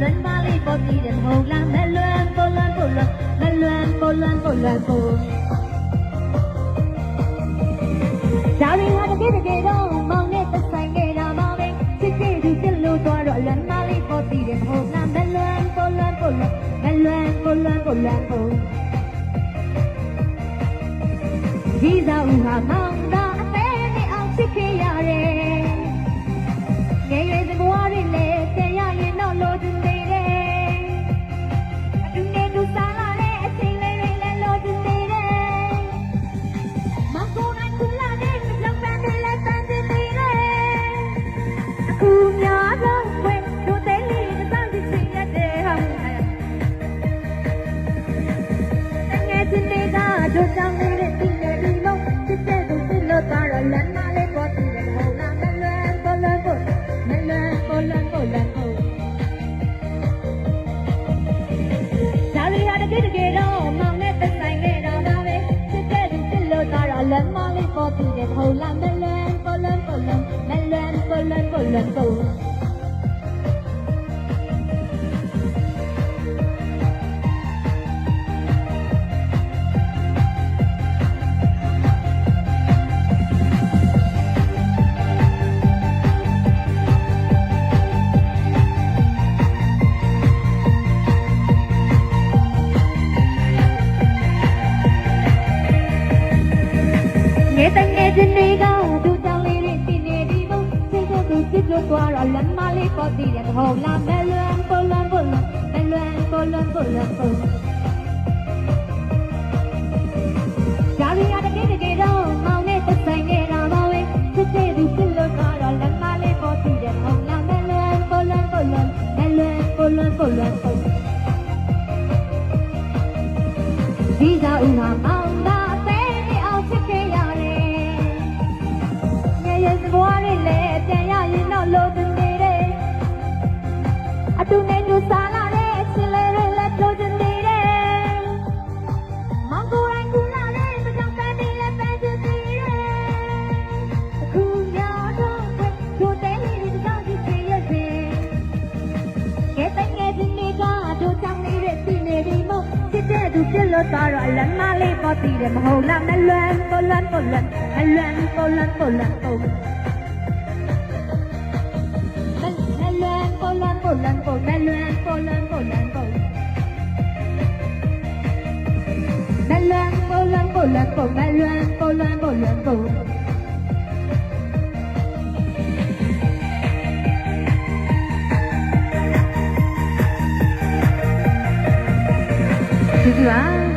လွန်ပါလိပေါ်တည်တဲ့မဟုတ်လားမလွန်ပေါ်လွန်ပေါ်လွန်မလွန်ပေါ်လွန်ပေါ်လွန်ပေါ်ဒါရင်းဟာတကယ်တကယ်တော့မောင်နဲ့သက်ဆိုင်ခဲ့တာပါပဲချစ်ချစ်သူချစ်လို့တော့လွန်ပါလိပေါ်တည်တဲ့မဟုတ်လားမလွန်ပေါ်လွန်ပေါ်လွန်မလွန်ပေါ်လွန်ပေါ်လွန်ပေါ်ဒီသာဦးဟာမောင် လို့သွားတော့လမ်းမလေးပေါ်တည်တယ်မဟုတ်လားမလွယ်ကိုလွယ်ကိုမလွယ်ကိုလွယ်ကိုလွယ်ကိုဒါရီဟာတကယ်တကယ်တော့မောင်နဲ့သက်ဆိုင်နေတာပါပဲစစ်တဲ့သူစစ်လို့သွားတော့လမ်းမလေးပေါ်တည်တယ်မဟုတ်လားမလွယ်ကိုလွယ်ကိုလွယ်မလွယ်ကိုလွယ်ကိုလွယ်ကိုင ယ်တငယ်ချင်းတွေကသူတောင်းလေးတွေတင်နေဒီမို့စိတ်ဆိုသူစစ်လို့သွားတော့လက်မလေးပေါ်တည်တယ်မဟုတ်လားမလွန်ကိုလွန်ကိုလွန်မလွန်ကိုလွန်ကိုလွန်ကိုဂျာရီယာတကယ်တကယ်တော့မောင်နဲ့သက်ဆိုင်နေတာပါပဲစစ်တဲ့သူစစ်လို့သွားတော့လက်မလေးပေါ်တည်တယ်မဟုတ်လားမလွန်ကိုလွန်ကိုလွန်မလွန်ကိုလွန်ကိုလွန်ကိုဒီသာဦးဟာမော စစ်တဲ့သူပြလို့သွားတော့လမ်းမလေးပေါ်တည်တယ်မဟုတ်လားမလွန်ကိုလွန်ကိုလွန်မလွန်ကိုလွန်ကိုလွန်ကိုမလွန်ကိုလွန်ကိုလွန်ကိုမလွန်ကိုလွန်ကိုလွန်ကိုမလွန်ကိုလွန်ကိုလွန်ကိုမလွန်ကိုလွန်ကိုလွန်ကို ကျေးဇူးပါ